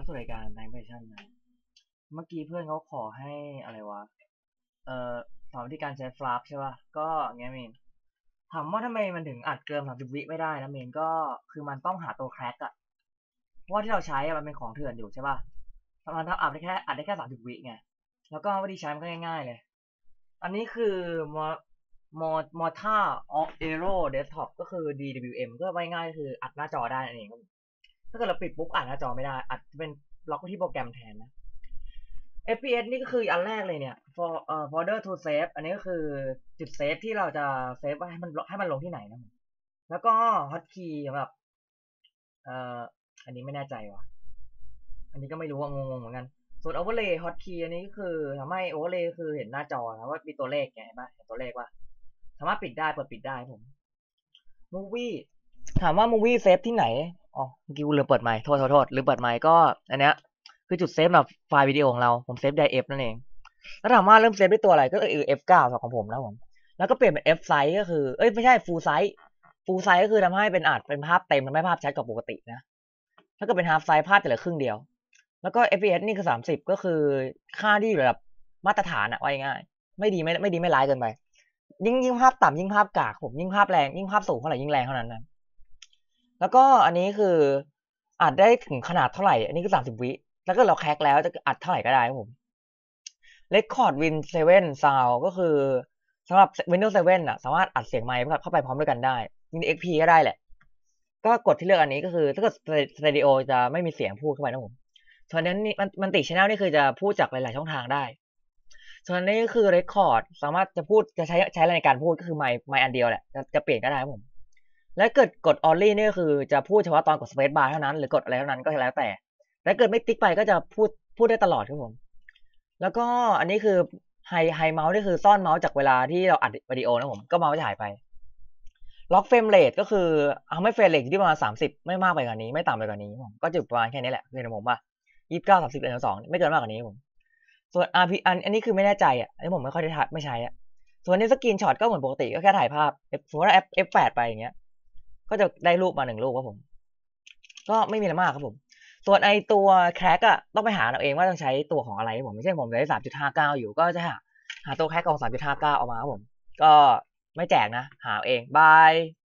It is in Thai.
รับสู่รายการแ a งเพชั่นนะ เมื่อกี้เพื่อนเขาขอให้อะไรวะ เอ่อสอนวิธีการใช้ฟลับใช่ป่ะ ก็เงี้ยเมนถามว่าทำไมมันถึงอัดเกินสามสิบวิไม่ได้นะเมนก็คือมันต้องหาตัวแคร็กอะเพราะว่าที่เราใช้อะมันเป็นของเถื่อนอยู่ใช่ป่ะมันทำอัดได้แค่อัดได้แค่สามสิบวิไง แล้วก็วิธีใช้มันก็ง่ายๆเลย อันนี้คือมอมอมอท่าออฟเอโรเดสก์ท็อปก็คือ DWM ก็ง่ายๆคืออัดหน้าจอได้นั่นเองครับ ถ้าเกิดเราปิดปุ๊บอ่านหน้าจอไม่ได้อัดเป็นล็อกที่โปรแกรมแทนนะ FPS นี่ก็คืออันแรกเลยเนี่ย for เอ่อ folder to save อันนี้ก็คือจุดเซฟที่เราจะเซฟไว้ให้มันให้มันลงที่ไหนนะแล้วก็ hotkey สำหรับเอ่ออันนี้ไม่แน่ใจว่ะ อันนี้ก็ไม่รู้ว่างงๆเหมือนกัน ส่วน overlay hotkey อันนี้ก็คือทำให้ overlay คือเห็นหน้าจอนะว่ามีตัวเลขไงเห็นปะเห็นตัวเลขว่าสามารถปิดได้เปิดปิดได้ผม movie ถามว่า movie เซฟที่ไหน อ๋อเมื่อกี้กูลืมเปิดไมค์โทษโทษโทษลืมเปิดไมค์ก็อันเนี้ยคือจุดเซฟแบบไฟล์วิดีโอของเราผมเซฟได้ F นั่นเอง แล้วถามว่าเริ่มเซฟด้วยตัวอะไรก็คือ F9 สำหรับของผมนะผมแล้วก็เปลี่ยนเป็น F size ก็คือเอ้ยไม่ใช่ full size full size ก็คือทำให้เป็นอัดเป็นภาพเต็มทำให้ภาพชัดกว่าปกตินะถ้าก็เป็น half size ภาพจะเหลือครึ่งเดียว แล้วก็ FPS นี่คือ 30 ก็คือค่าที่อยู่ระดับมาตรฐานอะว่าง่าย ไม่ดีไม่ไม่ดีไม่ร้ายเกินไปยิ่งยิ่งภาพต่ำยิ่งภาพกากผมยิ่งภาพแรงยิ่งภาพสูงเท่าไหร่ยิ่งแรงเท่านั้นนะ แล้วก็อันนี้คืออัดได้ถึงขนาดเท่าไหร่ อันนี้คือสามสิบวิ แล้วก็เราแคกแล้วจะอัดเท่าไหร่ก็ได้ครับผม Record Win 7 Sound ก็คือสำหรับ Windows 7อะสามารถอัดเสียงไมค์เข้าไปพร้อมด้วยกันได้ยิง XP ก็ได้แหละ ก็กดที่เลือกอันนี้ก็คือ ถ้าเกิด Stereo จะไม่มีเสียงพูดเข้าไปนะผมส่วนนั้นมันมันติชแนลนี่คือจะพูดจากหลาย ๆ ช่องทางได้ ส่วนนี้ก็คือ Record สามารถจะพูดจะใช้ใช้อะไรในการพูดก็คือไมค์ไมค์อันเดียวแหละจะจะเปลี่ยนก็ได้ครับผม และเกิดกด only นี่ก็คือจะพูดเฉพาะตอนกด space bar เท่านั้น หรือกดอะไรเท่านั้นก็แล้วแต่แต่เกิดไม่ติ๊กไปก็จะพูดพูดได้ตลอดครับผม แล้วก็อันนี้คือไฮไฮเมาส์นี่คือซ่อนเมาส์จากเวลาที่เราอัดวิดีโอนะผมก็เมาส์จะหายไปล็อกเฟรมเรทก็คือทำให้เฟรมเรทอยู่ที่ประมาณสามสิบไม่มากไปกว่านี้ ไม่ต่ำไปกว่านี้ผมก็จะประมาณแค่นี้แหละคือผมว่ายี่สิบเก้าสามสิบเอ็ดสองไม่เกินมากกว่านี้ผม ส่วน RP อันอันนี้คือไม่แน่ใจอะอันนี้ผมไม่ค่อยได้ถ่ายไม่ใช้อะส่วนนี้สกรีนช็อตก็เหมือนปกติก็แค่ถ่ายภาพสมมติว่า F F8 ไปอย่างเงี้ย ก็จะได้รูปมาหนึ่งรูปครับผม ก็ไม่มีอะไรมากครับผม ส่วนไอตัวแคร็กอะต้องไปหาเราเองว่าต้องใช้ตัวของอะไรผมไม่ใช่ผมใช้สามจุดห้าเก้าอยู่ก็จะหาหาตัวแคร็กของสามจุดห้าเก้าออกมาครับผม ก็ไม่แจกนะ หาเองบาย